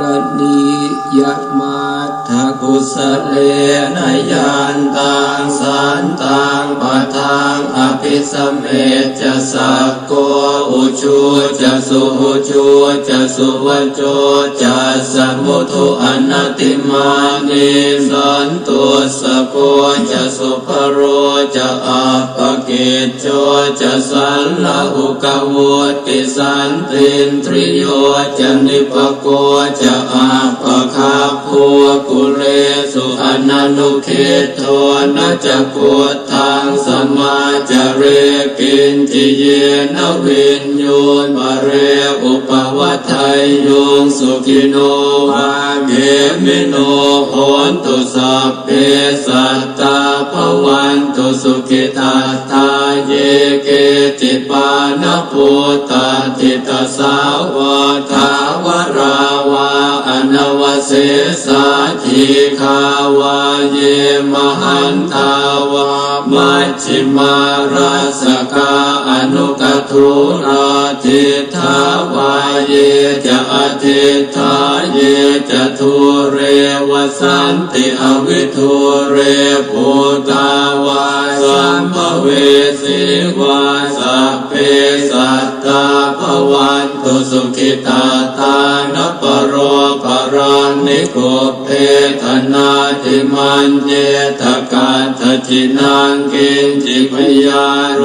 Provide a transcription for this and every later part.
กรณียมาทากุสเลนยานตังสันตังปะทังอภิสมเมจะสักโกอุชูจะสุอุชูจะสุวโจจะสมุทุอนัตติมานิสันตุสโกจะสุภโรจะอัปปกิจโจจะสันละอุกวุติสันตินทริโยจะนิปโกจะอาปะคาภูกุเรสุอนันุคิดโทนะจะกุทางสมาจเรกินจิเยนวินโยนบาเรอุปวัฏไทยโยงสุขิโนวาเกมิโนโหนตุสัพเพสัตตาภวันตุสุขิตาทาเยเกติปานปุตตาทิ ตาสาทาวราวาอนวเสสาธิคาวาเยมหันตาวามัชฌิมาราสกาอนุกทุราทิทาวาเยจะอธิทาเยจะทุเรวสันติอวิทุเรภูตาวาสัมภเวสีวา สุขิตาตานปโรปรานิโกป พธนาติมันเยตกาทจินังกินจิพยาโร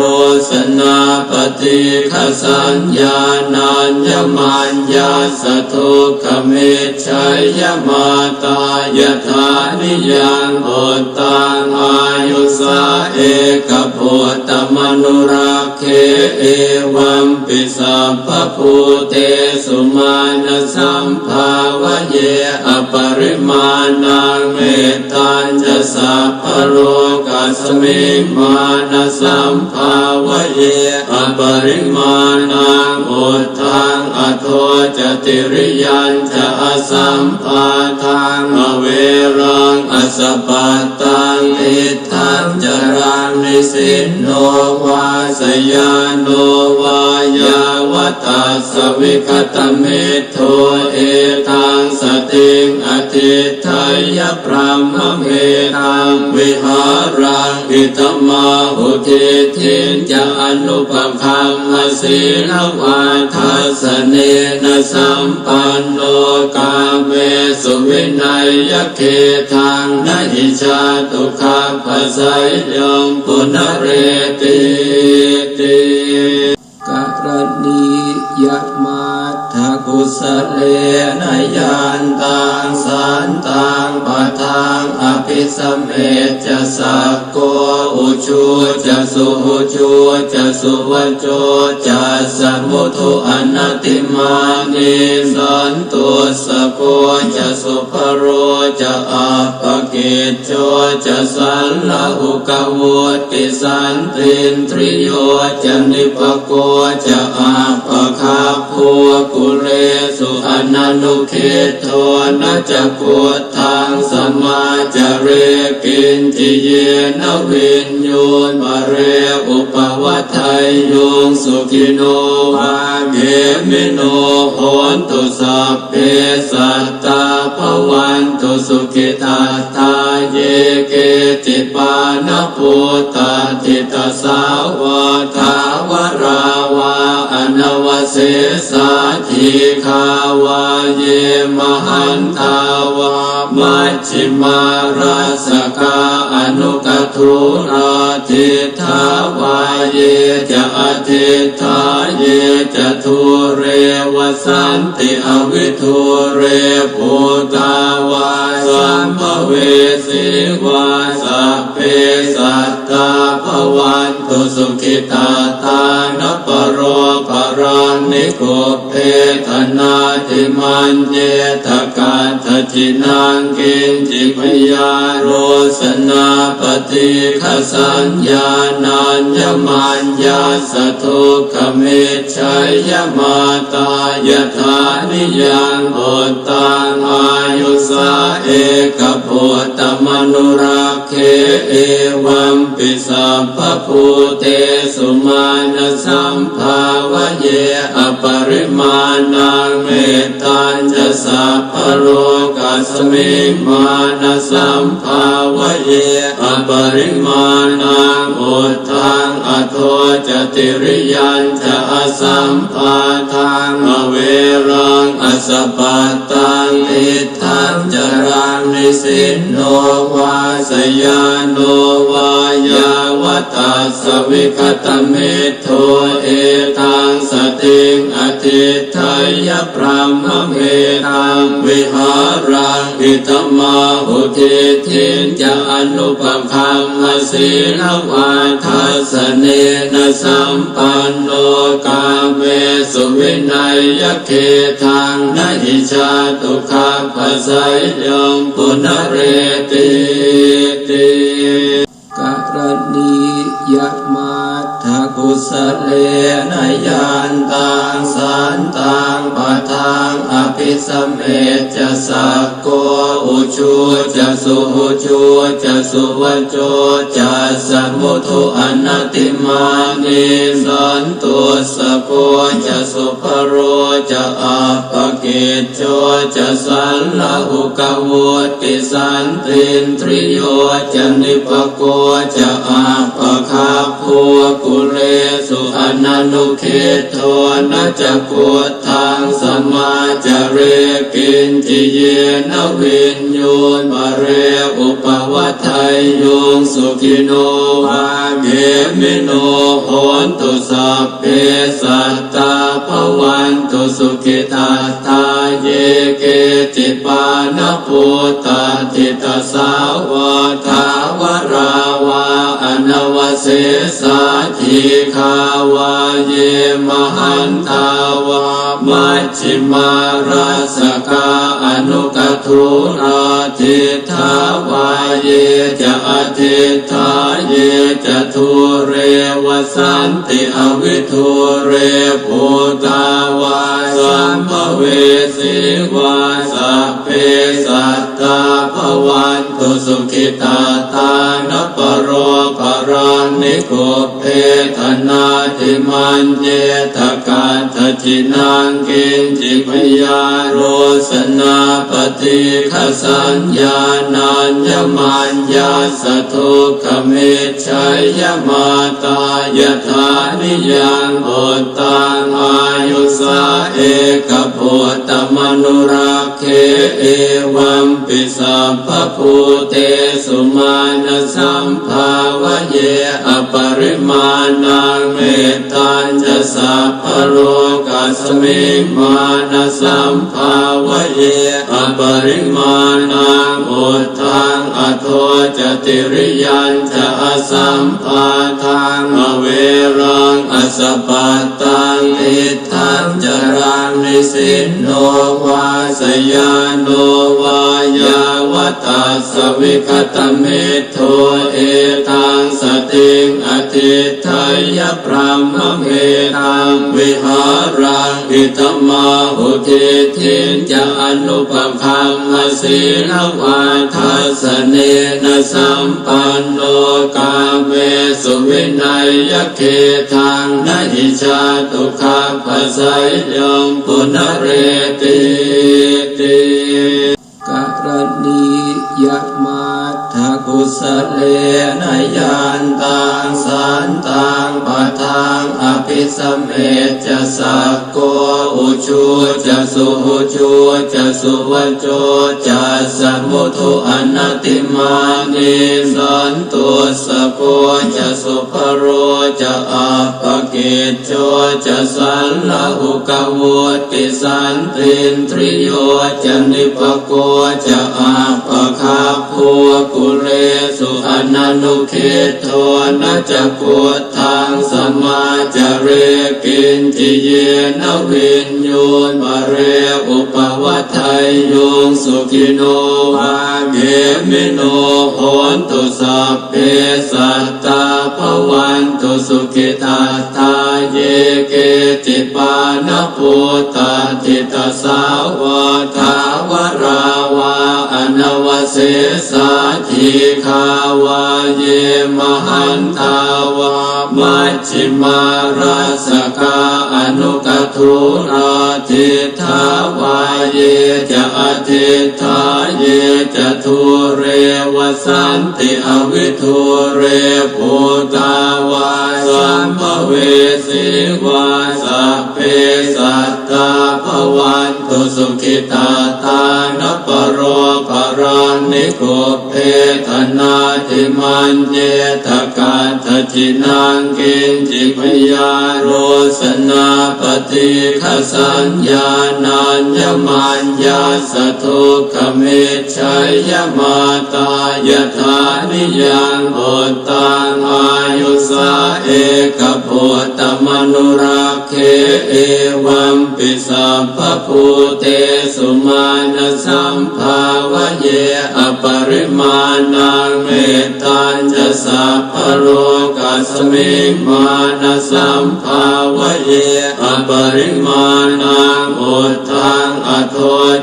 สนาปฏิขสัญญานัญญมัญญาสทุขมิชัยยมาตายธานิยังโอตังอายุสาเอกพุทธมนุรักเขเอวัมปิสัพพภูเตสุมาณสัมภาวะเยอปริมาณังเมตตัญจะสัพพโลกัสมิมาณสัมภาวะเยอปริมาณังอุทธังอโทจติริยันจะอสัมปาทังอเวรังอสปปัตตังอิทังจรังนิสินโนวาสยานโนวายาวตัสสวิคตเมโทเอ ยพรหมเมตังวิหารังอิตมาหุทิทินจะอนุปคัมมสีลวาทัสเนนะสัมปันโนกาเมสุวินัยยเขทังนหิชาตุขาปัสสยมปุณเรติติ ณียมาทากุสเลนยานตังสันตังปะทังอภิสเมจะสักโกอุชูจะสุอุชูจะสุวโจจะสมุทุอนัติมานิสันตุสโกจะสุภโรจะอัปปกิจโจจะสันละอุกวุติสันตินทริโยจะนิปโกจะอัปปคาภูกุเรสุอนันุคิดโทนะจะกุทางสมาจาเรกินจิเยนวินโยนบาเรอุปวัฏไทยโยงสุขิโนวาเกมิโนโหนตุสัพเพสัตตาภวันตุสุขิตาทาเยเกติปานปุตตาทิตาสาวทาวรา เสสาธิคาวาเยมหันตาวามัชฌิมาราสกาอนุกทุราทิทาวาเยจะอธิทาเยจะทุเรวสันติอวิทุเรภูตาวาสัมภเวสีวาสัพเพสัตตาภวัน ตุสุขิตาตานปโรปรานิโกเพทนาติมันเยตกาทจินังกินจิพยาโรสนาปฏิขสัญญานัญญมัญญาสทุกขเมชัยยมาตายถานิยังโอตังอายุสาเอกพุตตมนุรักเขเอวัม ปิสัพพภูเตสุมาณสัมภาวะเยอปริมาณังเมตตัญจะสัพพโรกัสมิมาณสัมภาวะเยอปริมาณังอุทังอโทจติริยันจะอสัมภาทังอเวรังอสปัตตังอิทังจรังนิสินโนวาสยานโนวา ตัสสวิคตเมโทเอตังสติงอธิทายพรหมเมตังวิหารังอิตมาหุทิทินจะอนุปคัมมสีลวาทัสเนนะสัมปันโนกาเมสุวินัยยเคทังนหิชาตุขาปัสสยยมปุณเรติติ กุสเลนยันตังสันตังปะทังอภิสมเมจะสักโกอุชูจะสุอุชูจะสุวโจจะสมุทุอนัติมานิสันตุสโกจะสุภโรจะอาปกิจโจจะสันละหุกวุติสันตินทริโยจะนิปโกจะอาปะคาภูกุเรสุอนันุคิตโทนะจะกุทังสมาจเรกินจิเยนวินโยนมาเรอุปวัฏไทยโยงสุขิโนวาเกมิโนโหนตุสัพเพสัตตาภวันตุสุขิตาตาเยเกติปานปุตตาทิตาสาวทาวราวาอนวเสสา ธิคาวาเยมหันตาวามัชฌิมาราสกาอนุกทุราทิทาวาเยจะอธิทาเยจะทุเรวสันติอวิทุเรภูตาวาสัมภเวสีวาสัพเพสัตตาภวัน สุขิตาตานปโรปรานิโกเพทนาติมันเยตกาทจินังกินจิพยาโรสนาปฏิขสัญญานัญญมัญญาสทุกขเมชัยยมาตายถานิยังโอตังอายุสาเอกพุตตมนุรัก เขเอวัมปิสัพพภูเตสุมาณสัมภาวะเยอปริมาณังเมตตัญจะสัพพโลกัสมิมาณสัมภาวะเยอปริมาณังอุทังอโทจติริยันจะอสัมภาทังอเวรังอสปปัตตังอิ ทังจรังนิสินโนวาสยานโนวายาวตัสสวิคตเมโทเอตังสติงอธิทายพรหมเมตังวิหารังอิตมาหุทิ จินจะอนุปคัมมสีลวาทัสเนนะสัมปันโนกาเมสุวินัยยเคทังนหิชาตุคาปัสยยมปุณเรติติกรณียมา กุสเลนยันตังสันตังปะทังอภิสมเมจะสักโกอุชูจะสุอุชูจะสุวโจจะสมุทุอนัติมานิสันตุสโกจะสุภโรจะอาปกิจโจจะสันละหุกวุติสันตินทริโยจะนิปโกจะอาปคาภูกุเรสุอนันุคิโทนะจะกุทังสมาจเรกินจิเยนวินโยนมาเรอุปวัฏไทยโยงสุขิโนภาเกมิโนโหนตุสัพเพสัตตาภวันตุสุขิตาทาเยเกติปานปุตตาทิตาสาวทาวราวา อนวเสสาธิคาวาเยมหันตาวามัชฌิมาราสกาอนุกทุราทิทาวาเยจะอธิทาเยจะทุเรวสันติอวิทุเรภูตาวาสัมภเวสีวาสัพเพสัตตาภวันตุสุขิตาตานปโร รานิโกเพทนาติมันเยตกาทจินังกินจิพยาโรสนาปฏิขสัญญานัญญมัญญาสทุกขมิชัยยมาตายถานิยังโอตังอายุสาเอกพุตตมนุรัก เขเอวัมปิสัพพภูเตสุมาณสัมภาวะเยอปริมาณังเมตตัญจะสัพพโรกัสมิมาณสัมภาวะเยอปริมาณังอุทังอโท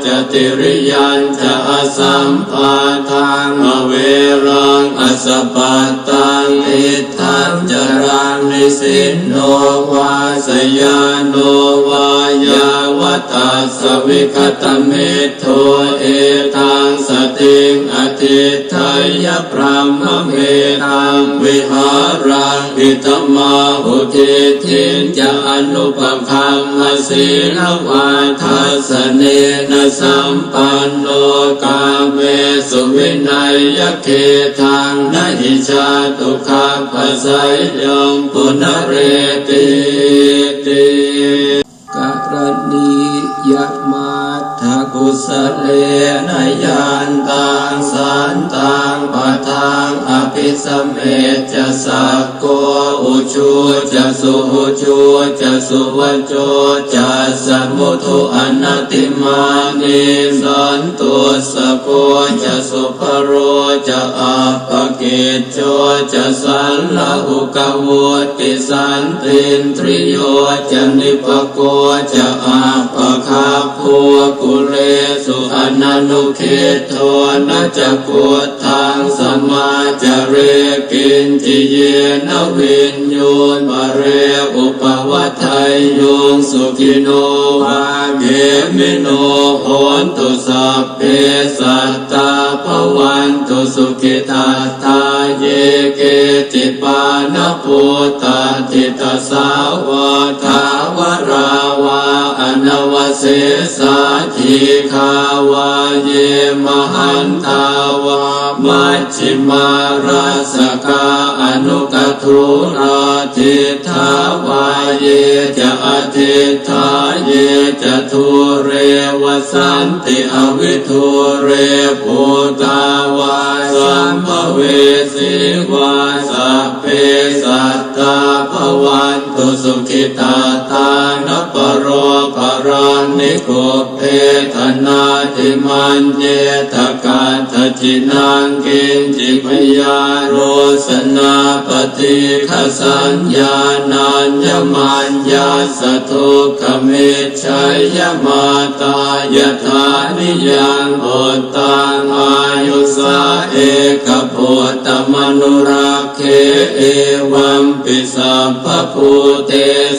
จติริยันจะอสัมภาทังอเวรัง สปปัตตังอิทังจรังนิสินโนวาสยานโนวายาวตัตสวิคตเมโทเอตังสติงอติทายพรามเมตังวิหารังอิตมาหุทิทิ จะอนุปคัมมสีลวาทัสเนนะสัมปันโนกาเมสุวินัยยเขทังนหิชาตุคาภาสัยยมปุณเรติติกรณียม สเลนยันตังสันตังปะทังอภิสมเมจะสักโกอุชูจะสุอุชูจะสุวโจจะสมุทุอนัติมานิสันตุสโกจะสุภโรจะอาปกิจโจจะสันละอุกวุติสันตินทริโยจะนิปโกจะอาป คาภูกุเรสุอนันุคิดโทนะจะกุทังสมาจาเรกินจิเยนวินยูนมาเรอุปวัฏไทยโยงสุขิโนภาเกมิโนโหนตุสัพเพสัตตาภวันตุสุขิตาทาเยเกติปานปุตตาทิตาสาวท สาธิคาวาเยมหันตาวามัชฌิมาราสกาอนุกทุราทิทาวาเยจะอธิทาเยจะทุเรวสันติอวิทุเรภูตาวาสัมภเวสีวาสัพเพสัตตาภวันตุสุขิตาตานปโรปรา นิโกเพทนาติมันเยตกาทจินังกินจิพยาโรสนาปฏิขสัญญานัญญมัญญาสทุกขมิชัยยมาตายถานิยังโอตังอายุสาเอกพุตตมนุรัก เขเอวัมปิสัพพภูเต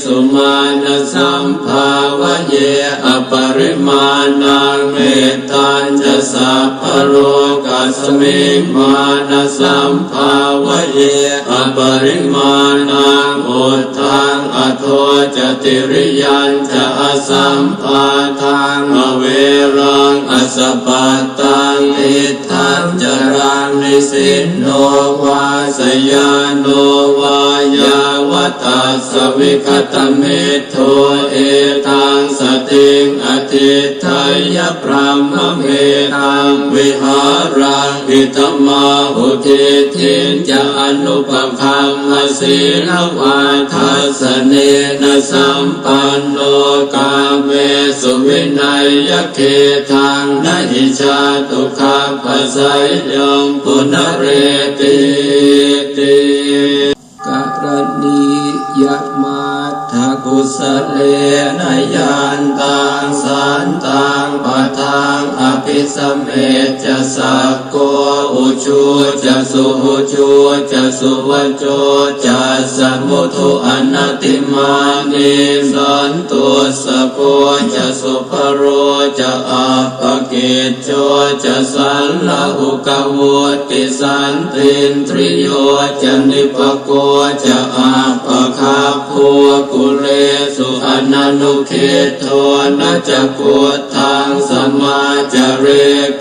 สุมาณสัมภาวะเยอปริมาณังเมตตัญจะสัพพโรกัสมิมาณสัมภาวะเยอปริมาณังอุทังอโทจติริยันจะอสัมภาทังอเวรังอสปปัตตังอิทังจรังนิสินโน ยาโนวายาวตัสสวิคตเมโทเอตังสติงอธิททัยะพรหมเมตังวิหารังอิตมาหุทิทินจะอนุปคัมมสีลวาทัสเนนะสัมปันโนกาเมสุวินัยยะเคทังนหิชาตุขาปไสยมปุณเรติ ติกรณียมาท กุสเลนยานตังสันตังปะทังอภิสมเมจะสักโกอุชูจะสุอุชูจะสุวโจจะสมุทุอนัติมานิสันตุสโกจะสุภโรจะอาปกิจโจจะสันละอุกวุติสันตินทริโยจะนิปโกจะอาปะคา ภูกุเรสุอนันุคิดโทนะจะกุทังสมาจาเร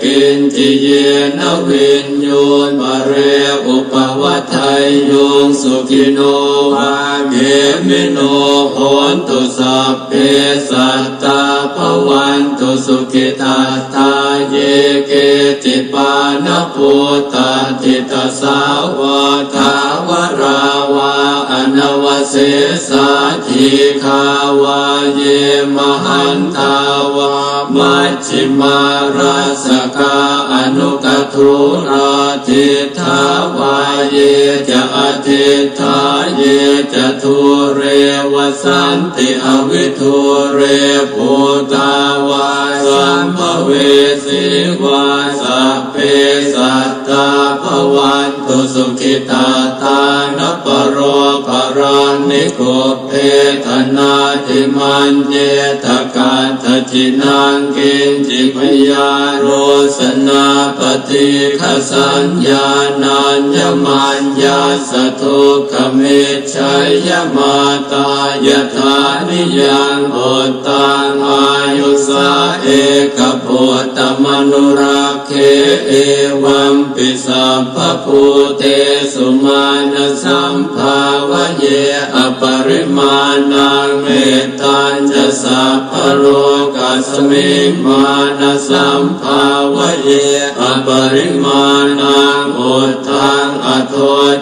กินจิเยนวินโยนบาเรอุปวัฏไทยโยงสุขิโนวาเกมิโนโหนตุสัพเพสัตตาภวันตุสุขิตาตาเยเกติปานปุตตาทิตาสาวทา สาธิคาวาเยมหันตาวามัชฌิมาราสกาอนุกทุราทิทาวาเยจะอธิทาเยจะทุเรวสันติอวิทุเรภูตาวาสัมภเวสีวาสัพเพสัตตาภวันตุสุขิตาตานปโรปรา นิโกเพทนาติมันเจตกาทจินังกินจิพยาโรสนาปฏิขสัญญานัญญมัญญาสทุกขมิชัยยมาตายถานิยังโอตังอายุสาเอกพุตมนุรักเขเอวัมปิสัพพภูเตสุมาณสัมภา วะเยอปริมาณังเมตตัญจะสัพพโรกัสมิมาณสัมภาวเยอปริมาณังอุทธังอโท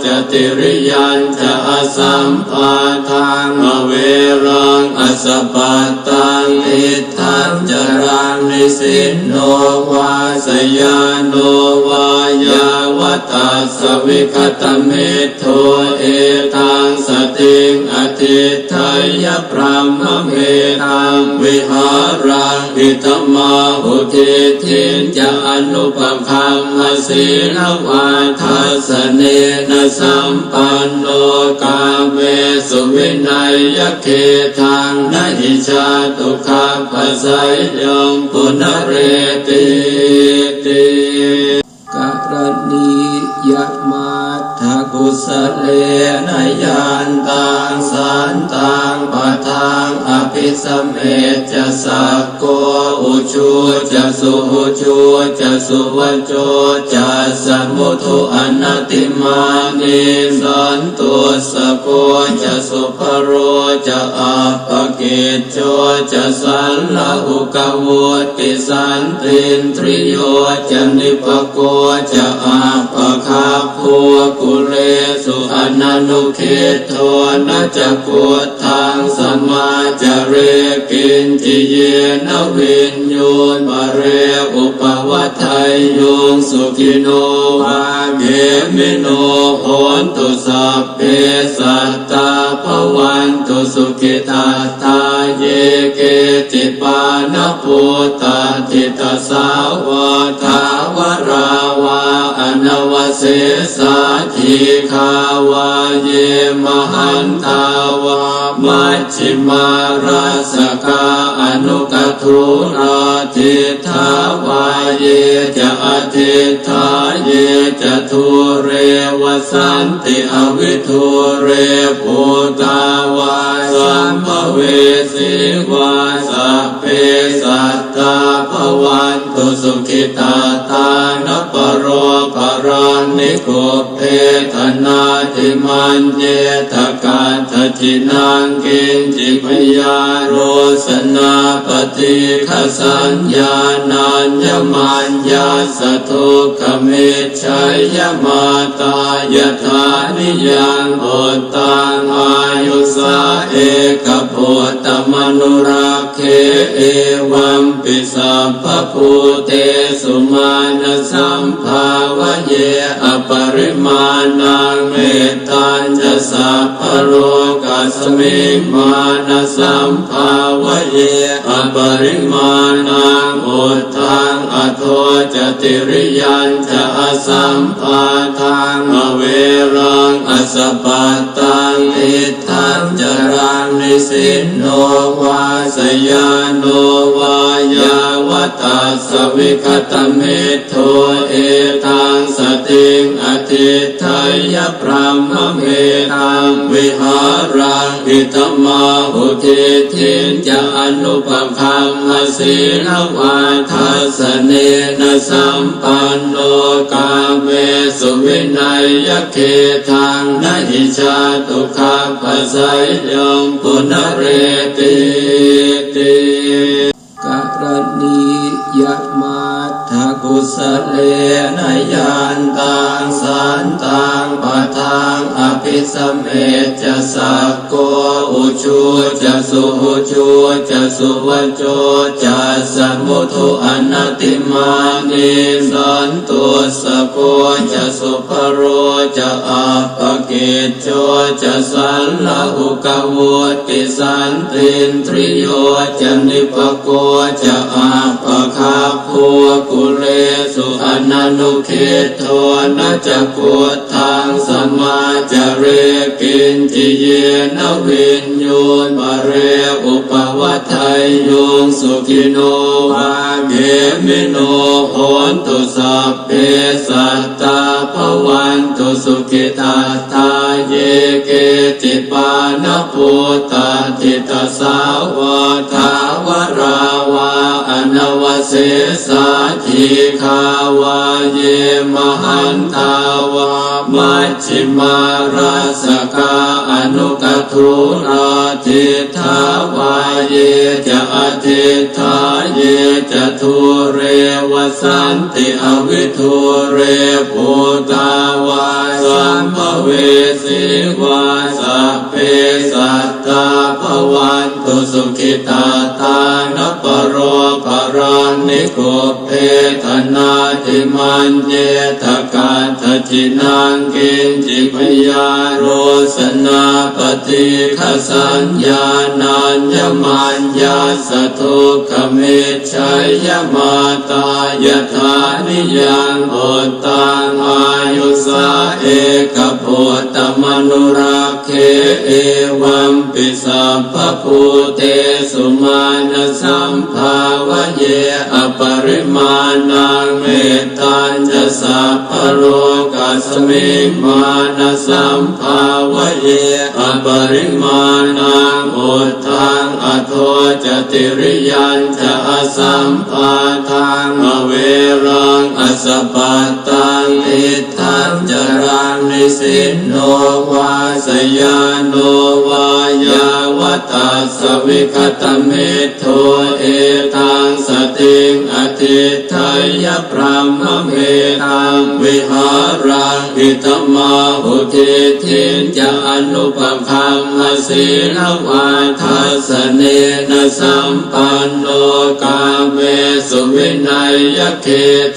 จติริยันจะอสัมปาทังอเวรังอสปัตตังอิทังจรังนิสินโนวาสยานโนวายาวตัสสวิคตเมโทเอตังสติ งอธิไทยพรหมเมตังวิหารังอิตมาหุทิทินจะอนุปคัมมสีลวาทัสเนนะสัมปันโนกาเมสุวินัยยะเคทังนหิชาตุขาปไสยมปุณเรติติกรณียมา สเลนยานตังสันตังปะทังอภิสมเมจะสักโกอุชูจะสุอุชูจะสุวโจจะสมุทุอนัติมานิสันตุสโกจะสุภโรจะอาปกิจโจจะสันละอุกวุติสันตินทริโยจะนิปโกจะอาปคาภูกุเรสุอนันุคิดโทนะจะกุทังสมาจาเรกินจิเยนวินโยนบเรอุปวัฏไทยโยงสุขิโนวาเกมิโนโหนตุสัพเพสัตตาภวันตุสุขิตาตาเยเกติปานปุตตาทิตาสาวทาวราวาอนว เสสาธิคาวาเยมหันตาวามัชฌิมาราสกาอนุกทุราทิทาวาเยจะอธิทาเยจะทุเรวสันติอวิทุเรภูตาวาสัมภเวสีวาสัพเพสัตตาภวันตตุสุขิตาตานปโร ปรานิโกเพทนาติมันเยตกาทจินังกินจิพยาโรสนาปฏิขสัญญานัญญมัญญาสทุขมิชัยยมาตายถานิยังโอตังอายุสาเอกพุตตมนุรักเขเอวัมปิสัพพภูเตสุมาณสัมภาวะเย ปริมาณังเมตตัญจะสัพพโรกัสมิมาณสัมภาวะเยอปริมาณังอุทธังอโทจติริยันจะอสัมปาทังอเวรังอสปปาตังอิทังจรังนิสินโนวาสยานโนวายาวตัสสวิคตเมโทเอตังสติ ยพรหมเมตังวิหารังอิตมาหุทิทินจะอนุปคัมมสีลวาทัสเนนะสัมปันโนกาเมสุวินัยยเขทังนหิชาตุขับภาษายงปุณเรติติกรณี ยมาทกุสเลนยานตังสันตังปะทังอภิสเมจะสักโกอุชูจะสุอุชูจะสุวโจจะสมุทุอนัติมานิสันตุสโกจะสุภโรจะอาปกิจโจจะสันละอุกวุติสันตินทริโยจะนิปโกจะอา นันุคิตโทนะจะกุทังสมาจเรกินจิเยนวินโยนปะเรอุปวัฏไทยโยงสุขิโนวาเกมิโนโหนตุสัพเพสัตตาภวันตุสุขิตาทาเยเกติปานปุตตาทิตาสาวทาวราวาอนว เสสาธิคาวาเยมหันตาวามัชฌิมาราสกาอนุกทุราทิทาวาเยจะอธิทาเยจะทุเรวสันติอวิทุเรภูตาวาสัมภเวสีวาสัพเพสัตตาภวันตุสุขิตาตานปโร รานิโกเพทนาติมันเยตกาทจินังกินจิพยาโรสนาปฏิขสัญญานัญญมัญญาสทุขมิชัยยมาตายถานิยังโอตังอายุสาเอกพุตตมนุรักเขเอวัมปิสัพพภูเตสุมา วะเยอปริมาณังเมตตัญจะสัพพโลกัสมิมาณสัมภาวะเยอปริมาณังอุทธังอโทจติริยันจะอสัมปาทังอเวรังอสปปาตังอิทังจรังนิสินโนวาสยานโนวายาวตัสสวิคตเมโทเอ ติงอธิทายพรหมเมตังวิหารังอิตมาหุทิทินจะอนุปคัมมสีลวาทัสเนนะสัมปันโนกาเมสุวินัยยเข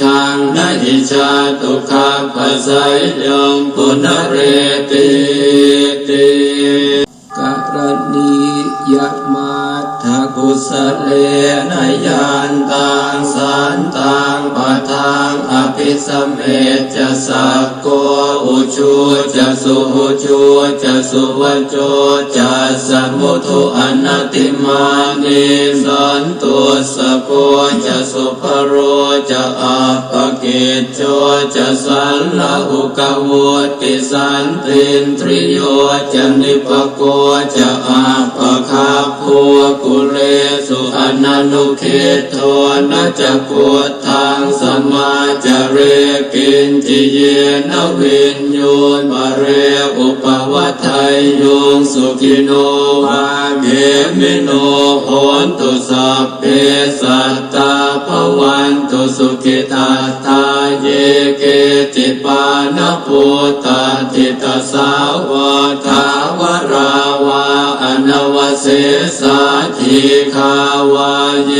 ทังนหิชาตุขับภาษายงปุณเรติติ สเลนยานตังสันตังปะทังอภิสมเมจะสักโกอุชูจะสุอุชูจะสุวโจจะสมุทุอนัตติมานิสันตุสโกจะสุภโรจะอาปกิจโจจะสันละอุกวุติสันตินทริโยจะนิปโกจะอาป คาภูกุเลสุอนันุคิโทนะจะกุททังสมาจเรกินจิเยนวินโยนปะเรอุปวัฏไทยโยงสุขิโนวาเกมิโนโหนตุสัพเพสัตตาภวันตุสุขิตาตาเยเกติปานปุตตาทิตาสาวทาวรา วาอนวเสสาธิคาวาเย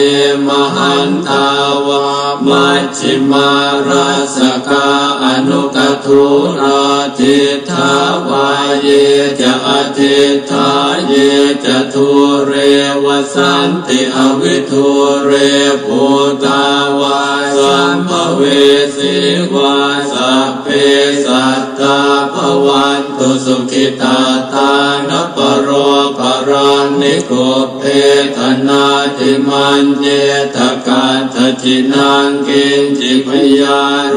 มหันตาวามัชฌิมาราสกาอนุกทุราทิทาวาเยจะอธิทาเยจะทุเรวสันติอวิทุเรภูตาวาสัมภเวสีวาสัพเพสัตตาภวันตุสุขิตาตา งนิโกเพธนาติมันเจตกาทจินังกินจิพยาโร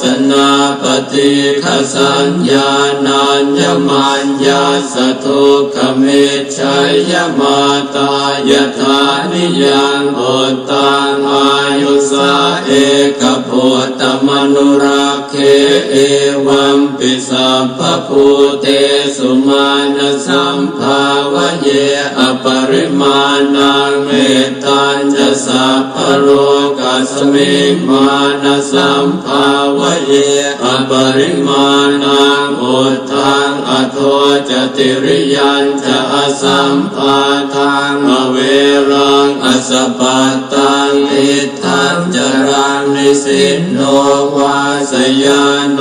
สนาปฏิขสัญญานัญญมัญญาสทุขมิชัยยมาตายถานิยังโอตังอายุสาเอกพุทธมนุรักเขเอวั ปิสัพพภูเตสุมาณสัมภาวะเยอปริมาณังเมตตัญจะสัพพโลกัสมิมาณสัมภาวะเยอปริมาณังอุทธังอโทจติริยันจะอสัมปาทังอเวรังอสปปตตังอิทังจรังนิสินโนวาสยานโน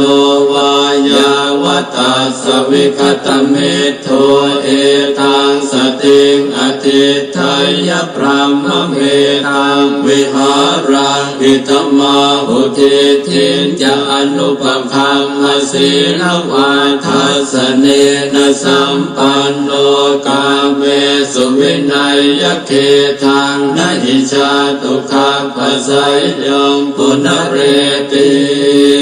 วา ยาวตัสสวิคตเมโทเอตังสติงอธิทายพรหมเมตังวิหารังอิตมาหุทิทินจะอนุปคัมมสีลวาทัสเนนะสัมปันโนกาเมสุวินัยยเคทังนหิชาตุขาปัสสยยมปุณเรติ